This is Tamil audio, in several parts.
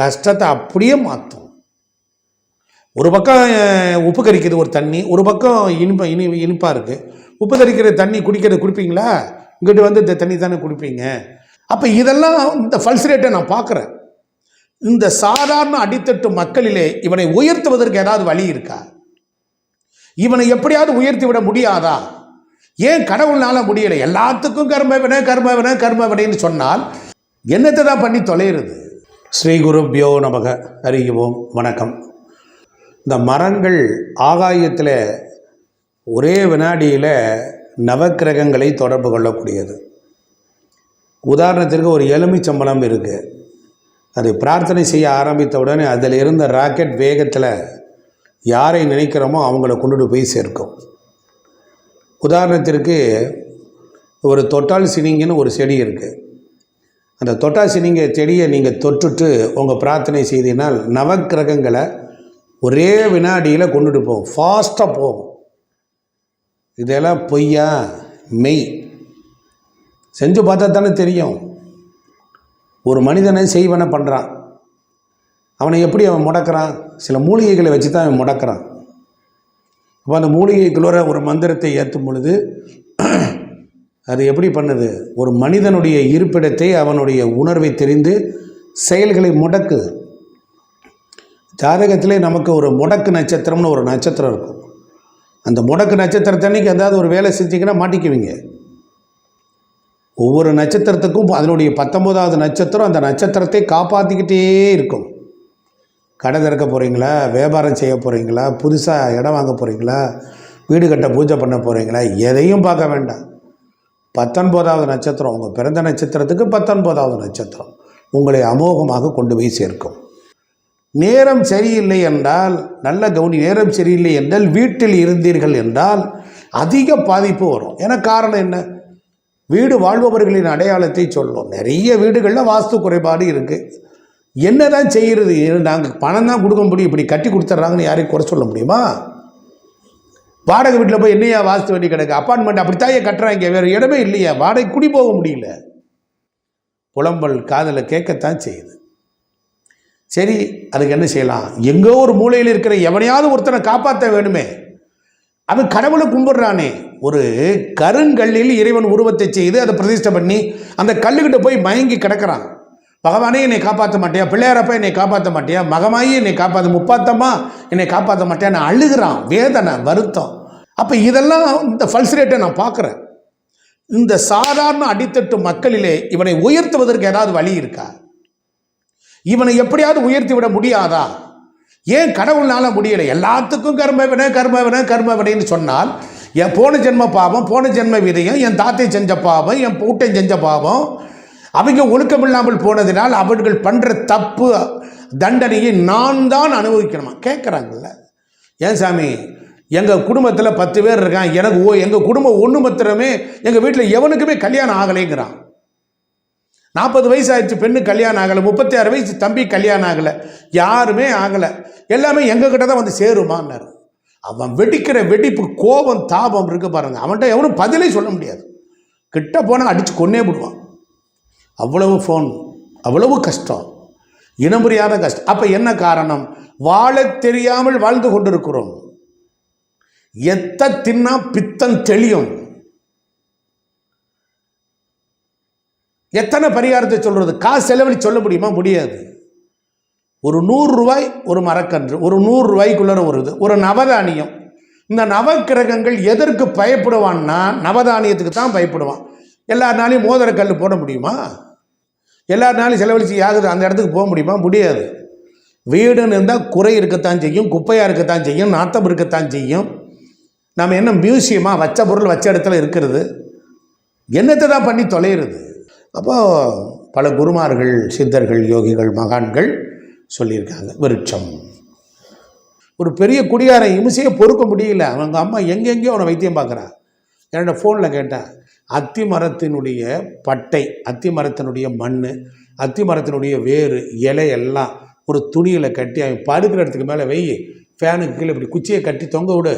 கஷ்டத்தை அப்படியே மாற்றும் ஒரு பக்கம் உப்பு கரிக்குது ஒரு தண்ணி ஒரு பக்கம் இனிப்பா இனி இனிப்பாக இருக்குது உப்பு கறிக்கிற தண்ணி குடிக்கிறது குடிப்பீங்களா? இங்கிட்டு வந்து இந்த தண்ணி தானே குடிப்பீங்க. அப்போ இதெல்லாம் இந்த ஃபல்ஸ் ரேட்டை நான் பார்க்குறேன் இந்த சாதாரண அடித்தட்டு மக்களிலே இவனை உயர்த்துவதற்கு ஏதாவது வழி இருக்கா? இவனை எப்படியாவது உயர்த்தி விட முடியாதா? ஏன் கடவுள்னால முடியலை? எல்லாத்துக்கும் கர்மவினை கர்ம வினைன்னு சொன்னால் என்னத்தை தான் பண்ணி தொலைகிறது ஸ்ரீ குருப்யோ நமக. அறியுவோம் வணக்கம். இந்த மரங்கள் ஆகாயத்தில் ஒரே வினாடியில் நவக்கிரகங்களை தொடர்பு கொள்ளக்கூடியது. உதாரணத்திற்கு ஒரு எலுமிச்சம்பளம் இருக்குது அதை பிரார்த்தனை செய்ய ஆரம்பித்த உடனே அதில் இருந்த ராக்கெட் வேகத்தில் யாரை நினைக்கிறோமோ அவங்கள கொண்டுட்டு போய் சேர்க்கும். உதாரணத்திற்கு ஒரு தொட்டால் சினிங்கன்னு ஒரு செடி இருக்குது அந்த தொட்டாசி நீங்கள் செடியை நீங்கள் தொட்டுட்டு உங்கள் பிரார்த்தனை செய்தினால் நவக்கிரகங்களை ஒரே வினாடியில் கொண்டுட்டு போகும். ஃபாஸ்ட்டாக போகும். இதெல்லாம் பொய்யா? மெய். செஞ்சு பார்த்தா தானே தெரியும். ஒரு மனிதனை செய்வனை பண்ணுறான் அவனை எப்படி அவன் முடக்கிறான்? சில மூலிகைகளை வச்சு தான் அவன் முடக்கிறான். அப்போ அந்த மூலிகைக்குள்ளே ஒரு மந்திரத்தை ஏற்றும் பொழுது அது எப்படி பண்ணுது? ஒரு மனிதனுடைய இருப்பிடத்தை அவனுடைய உணர்வை தெரிந்து செயல்களை முடக்குது. ஜாதகத்திலே நமக்கு ஒரு முடக்கு நட்சத்திரம்னு ஒரு நட்சத்திரம் இருக்கும். அந்த முடக்கு நட்சத்திரத்தன்னைக்கு ஏதாவது ஒரு வேலை செஞ்சிங்கன்னா மாட்டிக்குவீங்க. ஒவ்வொரு நட்சத்திரத்துக்கும் அதனுடைய பத்தொம்போதாவது நட்சத்திரம் அந்த நட்சத்திரத்தை காப்பாற்றிக்கிட்டே இருக்கும். கடை திறக்க போகிறீங்களா வியாபாரம் செய்ய போகிறீங்களா புதுசாக இடம் வாங்க போகிறீங்களா வீடு கட்ட பூஜை பண்ண போகிறீங்களா எதையும் பார்க்க வேண்டாம். பத்தொன்பதாவது நட்சத்திரம் உங்கள் பிறந்த நட்சத்திரத்துக்கு பத்தொன்பதாவது நட்சத்திரம். உங்களை அமோகமாக கொண்டு போய் சேர்க்கும். நேரம் சரியில்லை என்றால் நல்ல கவனி நேரம் சரியில்லை என்றால் வீட்டில் இருந்தீர்கள் என்றால் அதிக பாதிப்பு வரும். ஏன்னா காரணம் என்ன? வீடு வாழ்பவர்களின் அடையாளத்தை சொல்லும். நிறைய வீடுகளில் வாஸ்து குறைபாடு இருக்குது என்ன தான் செய்கிறது நாங்கள் பணம் தான் கொடுக்க முடியும். இப்படி கட்டி கொடுத்துட்றாங்கன்னு யாரையும் குறை சொல்ல முடியுமா? வாடகை வீட்டில் போய் என்னையா வாஸ்து வேண்டி கிடக்கு? அப்பார்ட்மெண்ட் அப்படித்தாயே கட்டுறாங்க. வேறு இடமே இல்லையா. வாடகை குடி போக முடியல. புலம்பல் காதில் கேட்கத்தான் செய்யுது. சரி அதுக்கு என்ன செய்யலாம்? எங்கோ ஒரு மூலையில் இருக்கிற எவனையாவது ஒருத்தனை காப்பாற்ற வேணுமே. அவன் கடவுளை கும்பிடுறானே. ஒரு கருங்கல்லில் இறைவன் உருவத்தை செய்து அதை பிரதிஷ்டை பண்ணி அந்த கல்லுக்கிட்ட போய் மயங்கி கிடக்கிறான். பகவானே என்னை காப்பாற்ற மாட்டியா? பிள்ளையாரப்பா என்னை காப்பாற்ற மாட்டியா? மகமாயி என்னை காப்பாற்ற முப்பாத்தம்மா என்னை காப்பாற்ற மாட்டியா நான் அழுகிறான். வேதனை வருத்தம். அப்போ இதெல்லாம் இந்த ஃபல்ஸ் ரேட்டை நான் பார்க்குறேன். இந்த சாதாரண அடித்தட்டு மக்களிலே இவனை உயர்த்துவதற்கு ஏதாவது வழி இருக்கா? இவனை எப்படியாவது உயர்த்தி விட முடியாதா? ஏன் கடவுள்னால முடியலை? எல்லாத்துக்கும் கர்மவினை கர்ம வினைன்னு சொன்னால் என் போன ஜென்ம பாவம் போன ஜென்ம விதையும் என் தாத்தை செஞ்ச பாவம் என் பூட்டை செஞ்ச பாவம் அவங்க ஒழுக்கமில்லாமல் போனதினால் அவர்கள் பண்ணுற தப்பு தண்டனையை நான் தான் அனுபவிக்கணுமா? கேட்குறாங்கல்ல ஏன் சாமி? எங்கள் குடும்பத்தில் பத்து பேர் இருக்கான் எனக்கு ஓ எங்கள் குடும்பம் ஒன்று மாத்திரமே எங்கள் வீட்டில் எவனுக்குமே கல்யாணம் ஆகலைங்கிறான். நாற்பது வயசு ஆயிடுச்சு பெண்ணு கல்யாணம் ஆகலை. முப்பத்தி ஆறு வயசு தம்பி கல்யாணம் ஆகலை. யாருமே ஆகலை. எல்லாமே எங்ககிட்ட தான் வந்து சேருமான்னார். அவன் வெடிக்கிற வெடிப்பு கோபம் தாபம் இருக்கு பாருங்க. அவன்கிட்ட எவனும் பதிலே சொல்ல முடியாது. கிட்ட போனால் அடித்து கொன்னே விடுவான். அவ்வளவு ஃபோன் அவ்வளவு கஷ்டம். இனமுறியாத கஷ்டம். அப்போ என்ன காரணம்? வாழ தெரியாமல் வாழ்ந்து கொண்டிருக்கிறோம். எத்த தின்னா பித்தம் தெளியும். எத்தனை பரிகாரத்தை சொல்கிறது காசு செலவழி சொல்ல முடியுமா? முடியாது. ஒரு நூறு ரூபாய் ஒரு மரக்கன்று. ஒரு நூறு ஒரு வருது ஒரு நவதானியம். இந்த நவக்கிரகங்கள் எதற்கு பயப்படுவான்னா நவதானியத்துக்கு தான் பயப்படுவான். எல்லா நாளையும் மோதிரக்கல் போட முடியுமா? எல்லா நாளையும் செலவழிச்சு யாகுது? அந்த இடத்துக்கு போக முடியுமா? முடியாது. வீடுன்னு இருந்தால் குறை இருக்கத்தான் செய்யும் குப்பையாக இருக்கத்தான் செய்யும் நாத்தம் இருக்கத்தான் செய்யும். நம்ம என்ன மியூசியமாக வச்ச பொருள் வச்ச இடத்துல இருக்கிறது என்னத்தை தான் பண்ணி தொலைகிறது? அப்போ பல குருமார்கள் சித்தர்கள் யோகிகள் மகான்கள் சொல்லியிருக்காங்க விருட்சம். ஒரு பெரிய குடியாரை இமிசையை பொறுக்க முடியல. அவங்க அம்மா எங்கெங்கேயோ அவனை வைத்தியம் பார்க்குறான் என்னோட ஃபோனில் கேட்டேன் அத்தி மரத்தினுடைய பட்டை அத்தி மரத்தினுடைய மண் அத்தி மரத்தினுடைய வேறு இலை எல்லாம் ஒரு துணியில் கட்டி அவன் படுக்கிற இடத்துக்கு மேலே வெய் ஃபேனுக்கு கீழே இப்படி குச்சியை கட்டி தொங்க விடு.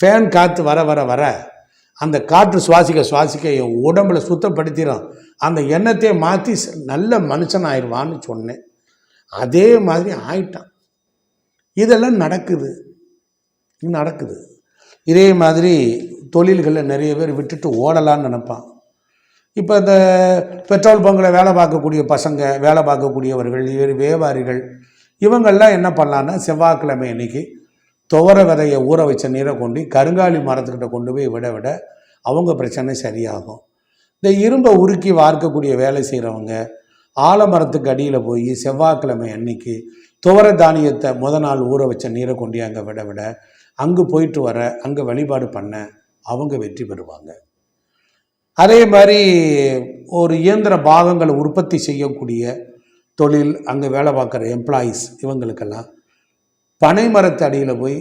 ஃபேன் காற்று வர வர வர. அந்த காற்று சுவாசிக்க சுவாசிக்க என் உடம்புல சுத்தப்படுத்திடும் அந்த எண்ணத்தையே மாற்றி நல்ல மனுஷன் ஆயிடுவான்னு சொன்னேன். அதே மாதிரி ஆயிட்டான். இதெல்லாம் நடக்குது. நடக்குது. இதே மாதிரி தொழில்களில் நிறைய பேர் விட்டுட்டு ஓடலான்னு நினப்பான். இப்போ இந்த பெட்ரோல் பங்கில் வேலை பார்க்கக்கூடிய பசங்க வேலை பார்க்கக்கூடியவர்கள் இவர் வியாபாரிகள் இவங்கெல்லாம் என்ன பண்ணலான்னா செவ்வாய்க்கிழமை அன்னைக்கு துவர விதையை ஊற வச்ச நீரை கொண்டு கருங்காலி மரத்துக்கிட்ட கொண்டு போய் விட விட அவங்க பிரச்சனை சரியாகும். இந்த இரும்பை உருக்கி வார்க்கக்கூடிய வேலை செய்கிறவங்க ஆலமரத்துக்கு அடியில் போய் செவ்வாய்க்கிழமை அன்னைக்கு துவர தானியத்தை முத நாள் ஊற வச்ச நீரை கொண்டு அங்கே விட விட அங்கே போயிட்டு வர அங்கே வழிபாடு பண்ண அவங்க வெற்றி பெறுவாங்க. அதே மாதிரி ஒரு இயந்திர பாகங்களை உற்பத்தி செய்யக்கூடிய தொழில் அங்கே வேலை பார்க்குற எம்ப்ளாயீஸ் இவங்களுக்கெல்லாம் பனை மரத்து அடியில் போய்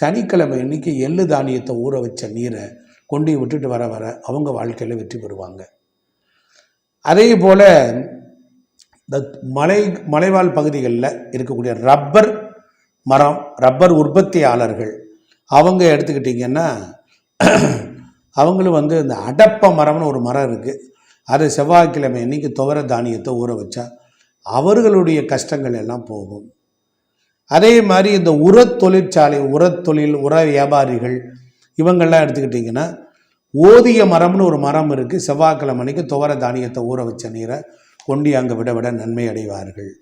சனிக்கிழமை அன்னைக்கு எள்ளு தானியத்தை ஊற வச்ச நீரை கொண்டு விட்டுட்டு வர வர அவங்க வாழ்க்கையில் வெற்றி பெறுவாங்க. அதே போல் இந்த மலை மலைவாழ் பகுதிகளில் இருக்கக்கூடிய ரப்பர் மரம் ரப்பர் உற்பத்தியாளர்கள் அவங்க எடுத்துக்கிட்டிங்கன்னா அவங்களும் வந்து இந்த அடப்ப மரம்னு ஒரு மரம் இருக்குது அது செவ்வாய்க்கிழமை அன்னைக்கு துவர தானியத்தை ஊற வச்சா அவர்களுடைய கஷ்டங்கள் எல்லாம் போகும். அதே மாதிரி இந்த உரத் தொழிற்சாலை உரத் தொழில் உர வியாபாரிகள் இவங்கெல்லாம் எடுத்துக்கிட்டிங்கன்னா ஓதிய மரம்னு ஒரு மரம் இருக்குது செவ்வாய்க்கிழமை அன்னைக்கு துவர தானியத்தை ஊற வச்ச நீரை கொண்டு அங்கே விட விட நன்மை அடைவார்கள்.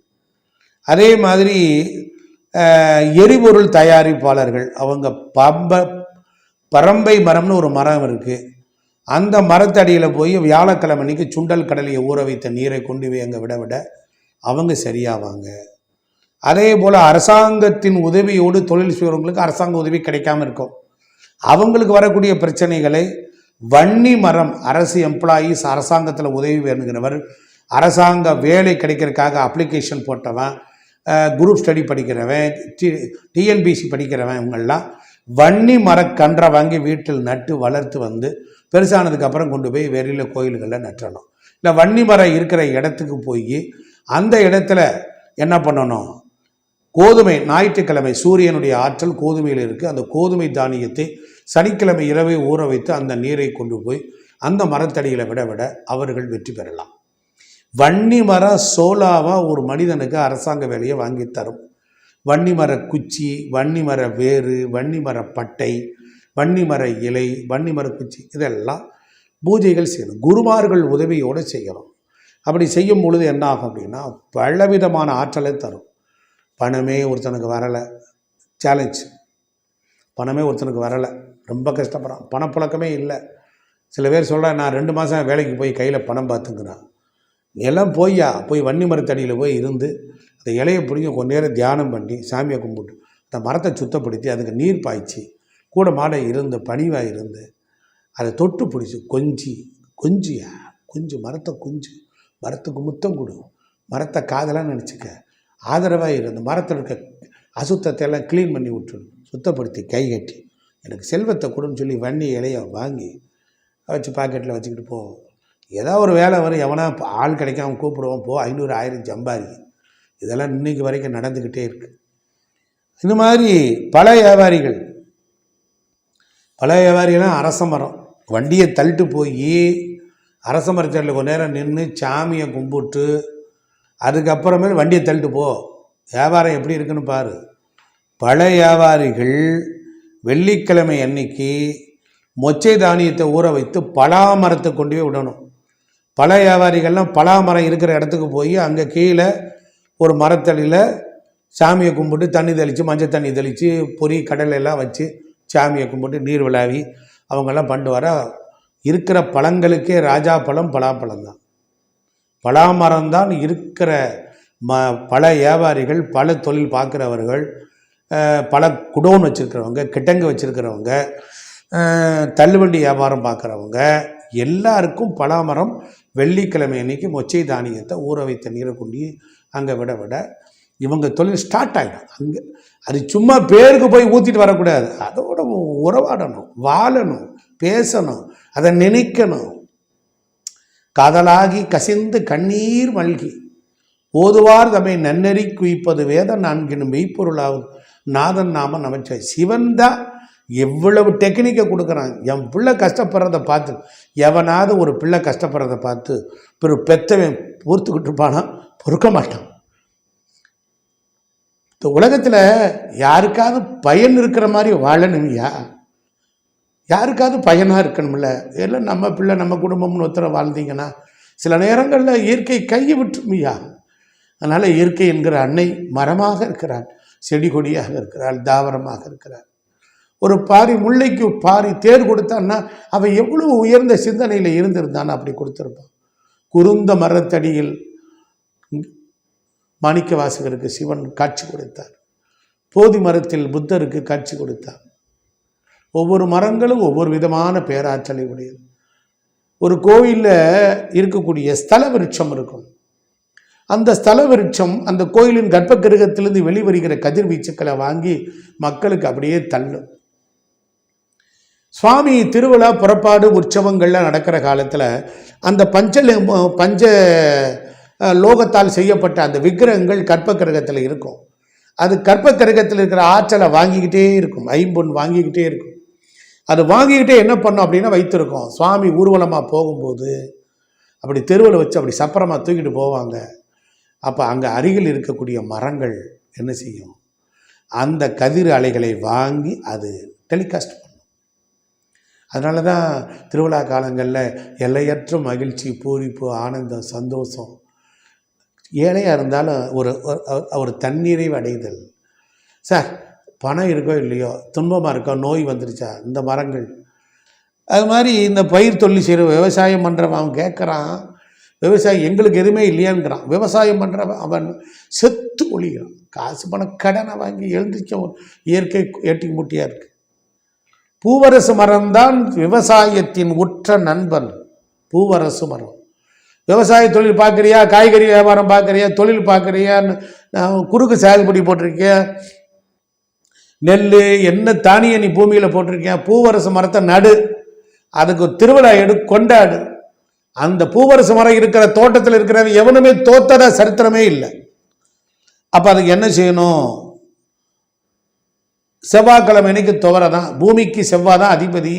அதே மாதிரி எரிபொருள் தயாரிப்பாளர்கள் அவங்க பம்ப பரம்பை மரம்னு ஒரு மரம் இருக்குது அந்த மரத்தடியில் போய் வியாழக்கிழமை அன்னைக்கு சுண்டல் கடலையை ஊற வைத்த நீரை கொண்டு போய் அங்கே விட விட அவங்க சரியாவாங்க. அதே போல் அரசாங்கத்தின் உதவியோடு தொழில் செய்கிறவங்களுக்கு அரசாங்க உதவி கிடைக்காம இருக்கும். அவங்களுக்கு வரக்கூடிய பிரச்சனைகளை வன்னி மரம் அரசு எம்ப்ளாயீஸ் அரசாங்கத்தில் உதவி வேணுங்கிறவர் அரசாங்க வேலை கிடைக்கிறதுக்காக அப்ளிகேஷன் போட்டவன் குரூப் ஸ்டடி படிக்கிறவன் டி டிஎன்பிசி படிக்கிறவன் இவங்கெல்லாம் வன்னி மரக்கன்றை வாங்கி வீட்டில் நட்டு வளர்த்து வந்து பெருசானதுக்கப்புறம் கொண்டு போய் வெளியில் கோயில்களில் நட்டணும் இல்லை வன்னி மரம் இருக்கிற இடத்துக்கு போய் அந்த இடத்துல என்ன பண்ணணும்? கோதுமை ஞாயிற்றுக்கிழமை சூரியனுடைய ஆற்றல் கோதுமையில் இருக்குது அந்த கோதுமை தானியத்தை சனிக்கிழமை இரவை ஊற வைத்து அந்த நீரை கொண்டு போய் அந்த மரத்தடியில் விட விட அவர்கள் வெற்றி பெறலாம். வன்னி மர சோலாவாக ஒரு மனிதனுக்கு அரசாங்க வேலையை வாங்கி தரும். வன்னி மர குச்சி வன்னி மர வேறு வன்னி மர பட்டை வன்னி மர இலை வன்னி மர குச்சி இதெல்லாம் பூஜைகள் செய்யணும். குருமார்கள் உதவியோடு செய்யணும். அப்படி செய்யும் பொழுது என்ன ஆகும் அப்படின்னா பலவிதமான ஆற்றலை தரும். பணமே ஒருத்தனுக்கு வரலை. சேலஞ்ச் பணமே ஒருத்தனுக்கு வரலை. ரொம்ப கஷ்டப்படுறான். பணப்புழக்கமே இல்லை. சில பேர் சொல்ல நான் ரெண்டு மாதம் வேலைக்கு போய் கையில் பணம் பார்த்துங்கிறான் நிலம் போய்யா போய் வன்னி மரத்தடியில் போய் இருந்து அந்த இலையை பிடிங்க கொஞ்ச நேரம் தியானம் பண்ணி சாமியை கும்பிட்டு அந்த மரத்தை சுத்தப்படுத்தி அதுக்கு நீர் பாய்ச்சி கூட மாட இருந்து பணிவாக இருந்து அதை தொட்டு பிடிச்சி கொஞ்சி கொஞ்சியா? கொஞ்சம் மரத்தை கொஞ்சு. மரத்துக்கு முத்தம் கொடு. மரத்தை காதலாக நினச்சிக்க. ஆதரவாக இருந்து மரத்தில் இருக்க அசுத்தத்தை எல்லாம் க்ளீன் பண்ணி விட்டுரு. சுத்தப்படுத்தி கை கட்டி. எனக்கு செல்வத்தை கொடுன்னு சொல்லி வண்டி இலையை வாங்கி வச்சு பாக்கெட்டில் வச்சுக்கிட்டு போவோம் ஏதோ ஒரு வேலை வரும் எவனா ஆள் கிடைக்காம கூப்பிடுவோம் போ ஐநூறு ஆயிரம் ஜம்பாரி இதெல்லாம் இன்னைக்கு வரைக்கும் நடந்துக்கிட்டே இருக்குது இந்த மாதிரி பல வியாபாரிகள் பல வியாபாரிகள்லாம் அரச மரம் வண்டியை தள்ளிட்டு போய் அரச மரத்தடியில் கொஞ்ச நேரம் நின்று சாமியை கும்பிட்டு அதுக்கப்புறமேல் வண்டியை தள்ளிட்டு போ. வியாபாரம் எப்படி இருக்குன்னு பாரு. பல வியாபாரிகள் வெள்ளிக்கிழமை அன்னைக்கு மொச்சை தானியத்தை ஊற வைத்து பலா மரத்தை கொண்டு போய் விடணும். பல வியாபாரிகள்லாம் பலா மரம் இருக்கிற இடத்துக்கு போய் அங்கே கீழே ஒரு மரத்தடியில் சாமியை கும்பிட்டு தண்ணி தெளித்து மஞ்சள் தண்ணி தெளித்து பொறி கடலை எல்லாம் வச்சு சாமியை கும்பிட்டு நீர் விளாவி அவங்கெல்லாம் பண்ணிட்டு வர இருக்கிற பழங்களுக்கே ராஜா பழம் பலாப்பழம் தான். பலாமரம் தான் இருக்கிற ம பல வியாபாரிகள் பல தொழில் பார்க்குறவர்கள் பல குடோன் வச்சுருக்கிறவங்க கிட்டங்கு வச்சுருக்கிறவங்க தள்ளுவண்டி வியாபாரம் பார்க்குறவங்க எல்லாருக்கும் பலாமரம் வெள்ளிக்கிழமை அன்னைக்கு மொச்சை தானியத்தை ஊற வைத்த நீரை கொண்டு அங்கே விட விட இவங்க தொழில் ஸ்டார்ட் ஆகிடும் அங்கே அது சும்மா பேருக்கு போய் ஊற்றிட்டு வரக்கூடாது. அதோட உறவாடணும் வாழணும் பேசணும் அதை நினைக்கணும். காதலாகி கசிந்து கண்ணீர் மல்கி. ஓதுவார் தம்மை நன்னெறி குவிப்பது வேத நான்கினும் மெய்ப்பொருளாகும். நாதன் நாம நமச்சிவாய் சிவன் தான் எவ்வளவு டெக்னிக்கை கொடுக்குறான். என் பிள்ளை கஷ்டப்படுறத பார்த்து எவனாவது ஒரு பிள்ளை கஷ்டப்படுறத பார்த்து பிற பெத்தவன் பொறுத்துக்கிட்டு இருப்பானா? பொறுக்க மாட்டான். இந்த உலகத்தில் யாருக்காவது பயன் இருக்கிற மாதிரி வாழணும்யா? யாருக்காவது பயனாக இருக்கணும்ல? எல்லாம் நம்ம பிள்ளை நம்ம குடும்பம்னு ஒருத்தர வாழ்ந்தீங்கன்னா சில நேரங்களில் இயற்கை கையை விட்டுருமியா அதனால் இயற்கை என்கிற அன்னை மரமாக இருக்கிறாள் செடி கொடியாக இருக்கிறாள் தாவரமாக இருக்கிறாள். ஒரு பாரி முல்லைக்கு பாரி தேர் கொடுத்தான்னா அவன் எவ்வளவு உயர்ந்த சிந்தனையில் இருந்திருந்தான்னு அப்படி கொடுத்துருப்பான். குருந்த மரத்தடியில் மாணிக்க வாசகருக்கு சிவன் காட்சி கொடுத்தார். போதி மரத்தில் புத்தருக்கு காட்சி கொடுத்தார். ஒவ்வொரு மரங்களும் ஒவ்வொரு விதமான பேராற்றலை உடையது. ஒரு கோயிலில் இருக்கக்கூடிய ஸ்தல விருட்சம் இருக்கும். அந்த ஸ்தல விருட்சம் அந்த கோயிலின் கர்ப்ப கிரகத்திலிருந்து வெளிவருகிற கதிர்வீச்சுக்களை வாங்கி மக்களுக்கு அப்படியே தள்ளும். சுவாமி திருவிழா புறப்பாடு உற்சவங்கள்லாம் நடக்கிற காலத்தில் அந்த பஞ்ச பஞ்ச லோகத்தால் செய்யப்பட்ட அந்த விக்கிரகங்கள் கற்ப கிரகத்தில் இருக்கும். அது கற்ப கிரகத்தில் இருக்கிற ஆற்றலை வாங்கிக்கிட்டே இருக்கும். ஐம்பொன் வாங்கிக்கிட்டே இருக்கும். அது வாங்கிக்கிட்டே என்ன பண்ணும் அப்படின்னா வைத்திருக்கோம். சுவாமி ஊர்வலமாக போகும்போது அப்படி தெருவில் வச்சு அப்படி சப்பரமாக தூக்கிட்டு போவாங்க. அப்போ அங்கே அருகில் இருக்கக்கூடிய மரங்கள் என்ன செய்யும்? அந்த கதிர் அலைகளை வாங்கி அது டெலிகாஸ்ட் பண்ணும். அதனால தான் திருவிழா காலங்களில் எல்லையற்ற மகிழ்ச்சி பூரிப்பு ஆனந்தம் சந்தோஷம் ஏழையாக இருந்தாலும் ஒரு ஒரு தண்ணீரை அடைதல். சார் பணம் இருக்கோ இல்லையோ துன்பமாக இருக்கோ நோய் வந்துருச்சா இந்த மரங்கள். அது மாதிரி இந்த பயிர் தொழில் செய்கிற விவசாயம் பண்ணுறவன் அவன் கேட்குறான் விவசாயம் எங்களுக்கு எதுவுமே இல்லையான்றான் விவசாயம் பண்ணுறவன் அவன் செத்து ஒழிகிறான் காசு பணம் கடனை வாங்கி எழுந்திரிச்ச இயற்கை ஏட்டி முட்டியாக இருக்குது பூவரசு மரம்தான் விவசாயத்தின் உற்ற நண்பன். பூவரசு மரம். விவசாய தொழில் பார்க்குறியா காய்கறி வியாபாரம் பார்க்குறியா தொழில் பார்க்குறியான்னு குறுக்கு சாகுபடி போட்டிருக்கியா நெல் என்ன தானிய நீ பூமியில் போட்டிருக்கேன் பூவரசு மரத்தை நடு. அதுக்கு திருவிழா எடு கொண்டாடு. அந்த பூவரசு மரம் இருக்கிற தோட்டத்தில் இருக்கிறவன் எவனுமே தோத்தத சரித்திரமே இல்லை. அப்போ அதுக்கு என்ன செய்யணும்? செவ்வாய்க்கிழமை அன்னைக்கு துவரை தான். பூமிக்கு செவ்வாய் தான் அதிபதி.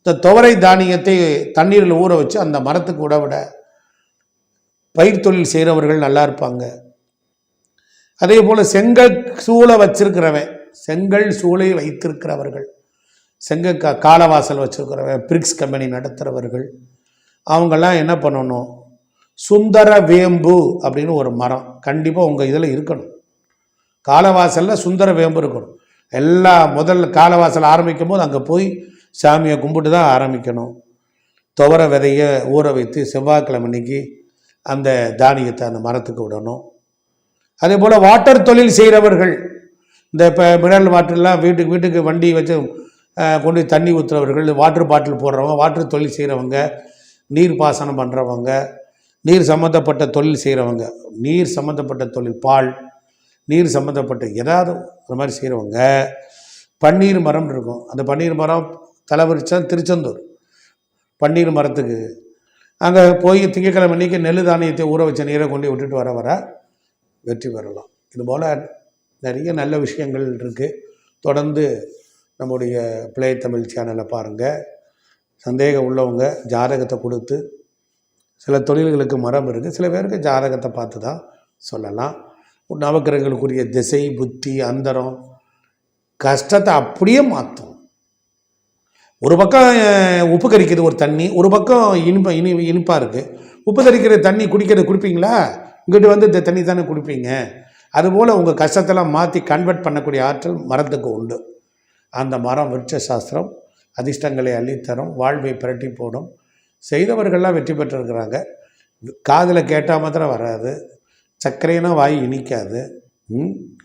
இந்த துவரை தானியத்தை தண்ணீரில் ஊற வச்சு அந்த மரத்துக்கு உடவிட பயிர் தொழில் செய்கிறவர்கள் நல்லா இருப்பாங்க. அதே போல் செங்கல் சூளை வச்சிருக்கிறவன் செங்கல் சூளை வைத்திருக்கிறவர்கள் செங்க கா காலவாசல் வச்சுருக்கிறவன் பிரிக்ஸ் கம்பெனி நடத்துகிறவர்கள் அவங்கெல்லாம் என்ன பண்ணணும்? சுந்தர வேம்பு அப்படின்னு ஒரு மரம் கண்டிப்பாக உங்கள் இதில் இருக்கணும். காலவாசலில் சுந்தர வேம்பு இருக்கணும். எல்லா முதல் காலவாசல் ஆரம்பிக்கும் போது அங்கே போய் சாமியை கும்பிட்டு தான் ஆரம்பிக்கணும். துவர விதையை ஊற வைத்து செவ்வாய்க்கிழமை அன்னைக்கு அந்த தானியத்தை அந்த மரத்துக்கு விடணும். அதே போல் வாட்டர் தொழில் செய்கிறவர்கள் இந்த இப்போ மினரல் வாட்டர்லாம் வீட்டுக்கு வீட்டுக்கு வண்டி வச்சு கொண்டு தண்ணி ஊற்றுறவர்கள் வாட்டர் பாட்டில் போடுறவங்க வாட்டர் தொழில் செய்கிறவங்க நீர் பாசனம் பண்ணுறவங்க நீர் சம்மந்தப்பட்ட தொழில் செய்கிறவங்க நீர் சம்மந்தப்பட்ட தொழில் பால் நீர் சம்மந்தப்பட்ட ஏதாவது அந்த மாதிரி செய்கிறவங்க பன்னீர் மரம் இருக்கும். அந்த பன்னீர் மரம் தலைவரிச்சா திருச்செந்தூர். பன்னீர் மரத்துக்கு. அங்கே போய் திங்கக்கிழமை அன்றைக்கி நெல் தானியத்தை ஊற வச்ச நீரை கொண்டு விட்டுட்டு வர வர வெற்றி பெறலாம். இதுபோல் நிறைய நல்ல விஷயங்கள் இருக்குது தொடர்ந்து நம்முடைய பிளே தமிழ் சேனலை பாருங்கள் சந்தேகம் உள்ளவங்க ஜாதகத்தை கொடுத்து சில தொழில்களுக்கு மரம் இருக்குது சில பேருக்கு ஜாதகத்தை பார்த்து தான் சொல்லலாம். நவக்கிரகங்களுக்குரிய திசை புத்தி அந்தரம் கஷ்டத்தை அப்படியே மாற்றும் ஒரு பக்கம் உப்பு கறிக்குது ஒரு தண்ணி ஒரு பக்கம் இனிப்பா இனி இனிப்பாக இருக்குது உப்பு கறிக்கிற தண்ணி குடிக்கிறது குடிப்பீங்களா? இங்கிட்டு வந்து இந்த தண்ணி தானே குடிப்பீங்க. அதுபோல் உங்கள் கஷ்டத்தெல்லாம் மாற்றி கன்வெர்ட் பண்ணக்கூடிய ஆற்றல் மரத்துக்கு உண்டு. அந்த மரம் விருட்ச சாஸ்திரம் அதிர்ஷ்டங்களை அள்ளித்தரும் வாழ்வை பிரட்டி போடும். செய்தவர்கள்லாம் வெற்றி பெற்றிருக்கிறாங்க. காதில் கேட்டால் மாத்திரம் வராது. சர்க்கரைனா வாய் இனிக்காது.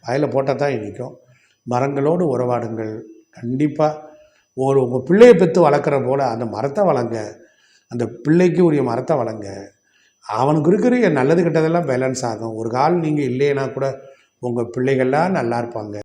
வாயில் போட்டால் தான் இனிக்கும். மரங்களோடு உறவாடுங்கள். கண்டிப்பாக ஒரு உங்கள் பிள்ளையை பெற்று வளர்க்குற போல் அந்த மரத்தை வளங்க. அந்த பிள்ளைக்கு உரிய மரத்தை வளங்க. அவனுக்கு இருக்கிற நல்லது கெட்டதெல்லாம் பேலன்ஸ் ஆகும். ஒரு கால் நீங்கள் இல்லைன்னா கூட உங்கள் பிள்ளைகள்லாம் நல்லா இருப்பாங்க.